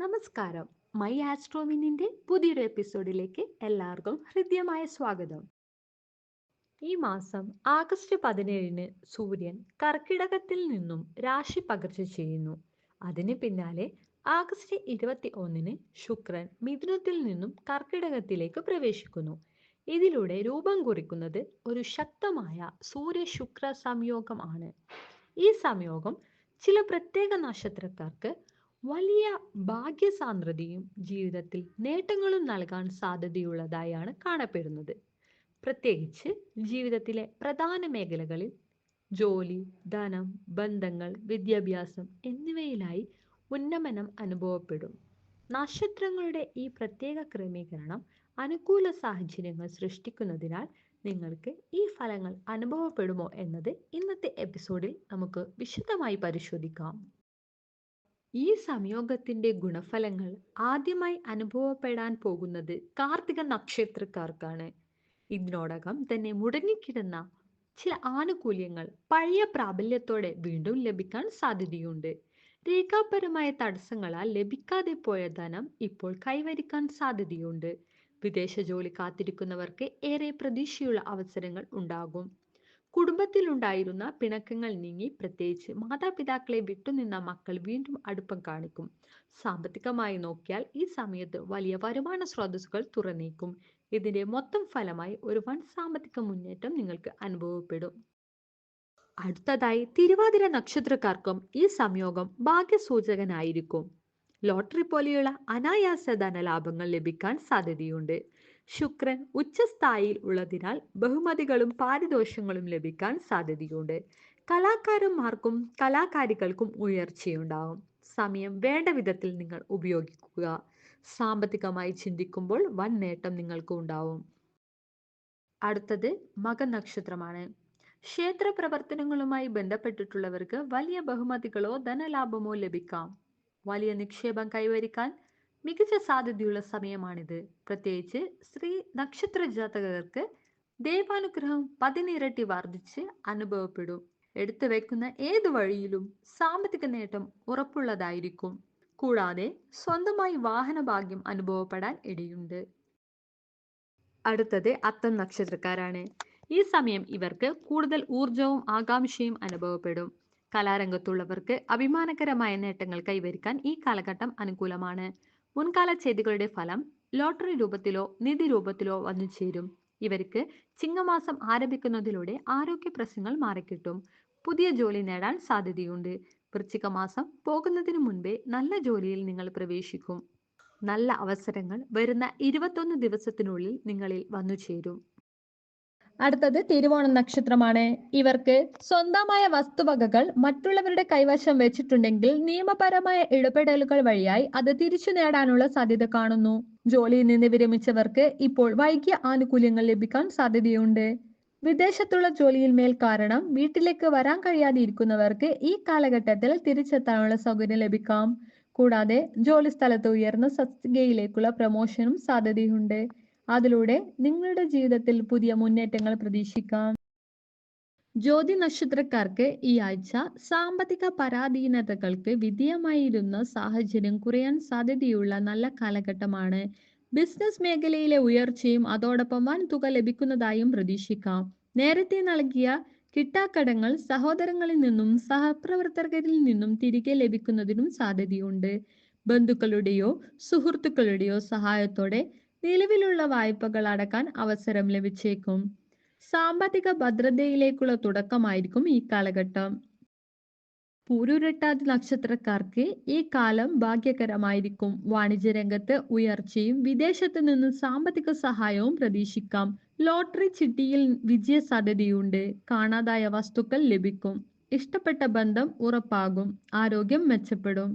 നമസ്കാരം. മൈ ആസ്ട്രോമിനിന്റെ പുതിയൊരു എപ്പിസോഡിലേക്ക് എല്ലാവർക്കും ഹൃദ്യമായ സ്വാഗതം. ഈ മാസം ആഗസ്റ്റ് പതിനേഴിന് സൂര്യൻ കർക്കിടകത്തിൽ നിന്നും രാശി പകർച്ച ചെയ്യുന്നു. അതിന് പിന്നാലെ ആഗസ്റ്റ് ഇരുപത്തി ഒന്നിന് ശുക്രൻ മിഥുനത്തിൽ നിന്നും കർക്കിടകത്തിലേക്ക് പ്രവേശിക്കുന്നു. ഇതിലൂടെ രൂപം കുറിക്കുന്നത് ഒരു ശക്തമായ സൂര്യ ശുക്ര സംയോഗം ആണ്. ഈ സംയോഗം ചില പ്രത്യേക നക്ഷത്രക്കാർക്ക് വലിയ ഭാഗ്യസാന്ദ്രതയും ജീവിതത്തിൽ നേട്ടങ്ങളും നൽകാൻ സാധ്യതയുള്ളതായാണ് കാണപ്പെടുന്നത്. പ്രത്യേകിച്ച് ജീവിതത്തിലെ പ്രധാന മേഖലകളിൽ ജോലി ധനം ബന്ധങ്ങൾ വിദ്യാഭ്യാസം എന്നിവയിലായി ഉന്നമനം അനുഭവപ്പെടും. നക്ഷത്രങ്ങളുടെ ഈ പ്രത്യേക ക്രമീകരണം അനുകൂല സാഹചര്യങ്ങൾ സൃഷ്ടിക്കുന്നതിനാൽ നിങ്ങൾക്ക് ഈ ഫലങ്ങൾ അനുഭവപ്പെടുമോ എന്നത് ഇന്നത്തെ എപ്പിസോഡിൽ നമുക്ക് വിശദമായി പരിശോധിക്കാം. ഈ സംയോഗത്തിന്റെ ഗുണഫലങ്ങൾ ആദ്യമായി അനുഭവപ്പെടാൻ പോകുന്നത് കാർത്തിക നക്ഷത്രക്കാർക്കാണ്. ഇതിനോടകം തന്നെ മുടങ്ങിക്കിടന്ന ചില ആനുകൂല്യങ്ങൾ പഴയ പ്രാബല്യത്തോടെ വീണ്ടും ലഭിക്കാൻ സാധ്യതയുണ്ട്. രേഖാപരമായ തടസ്സങ്ങളാൽ ലഭിക്കാതെ പോയ ധനം ഇപ്പോൾ കൈവരിക്കാൻ സാധ്യതയുണ്ട്. വിദേശ ജോലി കാത്തിരിക്കുന്നവർക്ക് ഏറെ പ്രതീക്ഷയുള്ള അവസരങ്ങൾ ഉണ്ടാകും. കുടുംബത്തിലുണ്ടായിരുന്ന പിണക്കങ്ങൾ നീങ്ങി പ്രത്യേകിച്ച് മാതാപിതാക്കളെ വിട്ടുനിന്ന മക്കൾ വീണ്ടും അടുപ്പം കാണിക്കും. സാമ്പത്തികമായി നോക്കിയാൽ ഈ സമയത്ത് വലിയ വരുമാന സ്രോതസ്സുകൾ തുറന്നേക്കും. ഇതിന്റെ മൊത്തം ഫലമായി ഒരു വൻ സാമ്പത്തിക മുന്നേറ്റം നിങ്ങൾക്ക് അനുഭവപ്പെടും. അടുത്തതായി തിരുവാതിര നക്ഷത്രക്കാർക്കും ഈ സംയോഗം ഭാഗ്യസൂചകനായിരിക്കും. ലോട്ടറി പോലെയുള്ള അനായാസ ധനലാഭങ്ങൾ ലഭിക്കാൻ സാധ്യതയുണ്ട്. ശുക്രൻ ഉച്ചസ്ഥായിയിൽ ഉള്ളതിനാൽ ബഹുമതികളും പാരിതോഷങ്ങളും ലഭിക്കാൻ സാധ്യതയുണ്ട്. കലാകാരന്മാർക്കും കലാകാരികൾക്കും ഉയർച്ചയുണ്ടാവും. സമയം വേണ്ട വിധത്തിൽ നിങ്ങൾ ഉപയോഗിക്കുക. സാമ്പത്തികമായി ചിന്തിക്കുമ്പോൾ വൻ നേട്ടം നിങ്ങൾക്ക് ഉണ്ടാവും. അടുത്തത് മകനക്ഷത്രമാണ്. ക്ഷേത്ര പ്രവർത്തനങ്ങളുമായി ബന്ധപ്പെട്ടിട്ടുള്ളവർക്ക് വലിയ ബഹുമതികളോ ധനലാഭമോ ലഭിക്കാം. വലിയ നിക്ഷേപം കൈവരിക്കാൻ മികച്ച സാധ്യതയുള്ള സമയമാണിത്. പ്രത്യേകിച്ച് സ്ത്രീ നക്ഷത്ര ജാതകർക്ക് ദൈവാനുഗ്രഹം പതിനിരട്ടി വർദ്ധിച്ച് അനുഭവപ്പെടും. എടുത്തു വെക്കുന്ന ഏത് വഴിയിലും സാമ്പത്തിക നേട്ടം ഉറപ്പുള്ളതായിരിക്കും. കൂടാതെ സ്വന്തമായി വാഹന ഭാഗ്യം അനുഭവപ്പെടാൻ ഇടയുണ്ട്. അടുത്തത് അത്തം നക്ഷത്രക്കാരാണ്. ഈ സമയം ഇവർക്ക് കൂടുതൽ ഊർജവും ആകാംക്ഷയും അനുഭവപ്പെടും. കലാരംഗത്തുള്ളവർക്ക് അഭിമാനകരമായ നേട്ടങ്ങൾ കൈവരിക്കാൻ ഈ കാലഘട്ടം അനുകൂലമാണ്. മുൻകാല ചെയ്തികളുടെ ഫലം ലോട്ടറി രൂപത്തിലോ നിധി രൂപത്തിലോ വന്നു ചേരും. ഇവർക്ക് ചിങ്ങമാസം ആരംഭിക്കുന്നതിലൂടെ ആരോഗ്യ പ്രശ്നങ്ങൾ മാറിക്കിട്ടും. പുതിയ ജോലി നേടാൻ സാധ്യതയുണ്ട്. വൃശ്ചിക മാസം പോകുന്നതിന് മുൻപേ നല്ല ജോലിയിൽ നിങ്ങൾ പ്രവേശിക്കും. നല്ല അവസരങ്ങൾ വരുന്ന ഇരുപത്തൊന്ന് ദിവസത്തിനുള്ളിൽ നിങ്ങളിൽ വന്നു ചേരും. അടുത്തത് തിരുവോണം നക്ഷത്രമാണ്. ഇവർക്ക് സ്വന്തമായ വസ്തുവകകൾ മറ്റുള്ളവരുടെ കൈവശം വെച്ചിട്ടുണ്ടെങ്കിൽ നിയമപരമായ ഇടപെടലുകൾ വഴിയായി അത് തിരിച്ചു നേടാനുള്ള സാധ്യത കാണുന്നു. ജോലിയിൽ നിന്ന് വിരമിച്ചവർക്ക് ഇപ്പോൾ വൈകിയ ആനുകൂല്യങ്ങൾ ലഭിക്കാൻ സാധ്യതയുണ്ട്. വിദേശത്തുള്ള ജോലിയിൽ മേൽ കാരണം വീട്ടിലേക്ക് വരാൻ കഴിയാതെ ഇരിക്കുന്നവർക്ക് ഈ കാലഘട്ടത്തിൽ തിരിച്ചെത്താനുള്ള സൗകര്യം ലഭിക്കാം. കൂടാതെ ജോലി സ്ഥലത്ത് ഉയർന്ന സത്യയിലേക്കുള്ള പ്രമോഷനും സാധ്യതയുണ്ട്. അതിലൂടെ നിങ്ങളുടെ ജീവിതത്തിൽ പുതിയ മുന്നേറ്റങ്ങൾ പ്രതീക്ഷിക്കാം. ജ്യോതി നക്ഷത്രക്കാർക്ക് ഈ ആഴ്ച സാമ്പത്തിക പരാധീനതകൾക്ക് വിധേയമായിരുന്ന സാഹചര്യം കുറയാൻ സാധ്യതയുള്ള നല്ല കാലഘട്ടമാണ്. ബിസിനസ് മേഖലയിലെ ഉയർച്ചയും അതോടൊപ്പം വൻ തുക ലഭിക്കുന്നതായും പ്രതീക്ഷിക്കാം. നേരത്തെ നൽകിയ കിട്ടാക്കടങ്ങൾ സഹോദരങ്ങളിൽ നിന്നും സഹപ്രവർത്തകരിൽ നിന്നും തിരികെ ലഭിക്കുന്നതിനും സാധ്യതയുണ്ട്. ബന്ധുക്കളുടെയോ സുഹൃത്തുക്കളുടെയോ സഹായത്തോടെ നിലവിലുള്ള വായ്പകൾ അടക്കാൻ അവസരം ലഭിച്ചേക്കും. സാമ്പത്തിക ഭദ്രതയിലേക്കുള്ള തുടക്കമായിരിക്കും ഈ കാലഘട്ടം. പൂരുരട്ടാതി നക്ഷത്രക്കാർക്ക് ഈ കാലം ഭാഗ്യകരമായിരിക്കും. വാണിജ്യ രംഗത്ത് ഉയർച്ചയും വിദേശത്ത് നിന്ന് സാമ്പത്തിക സഹായവും പ്രതീക്ഷിക്കാം. ലോട്ടറി ചിട്ടിയിൽ വിജയ സാധ്യതയുണ്ട് കാണാതായ വസ്തുക്കൾ ലഭിക്കും. ഇഷ്ടപ്പെട്ട ബന്ധം ഉറപ്പാകും. ആരോഗ്യം മെച്ചപ്പെടും.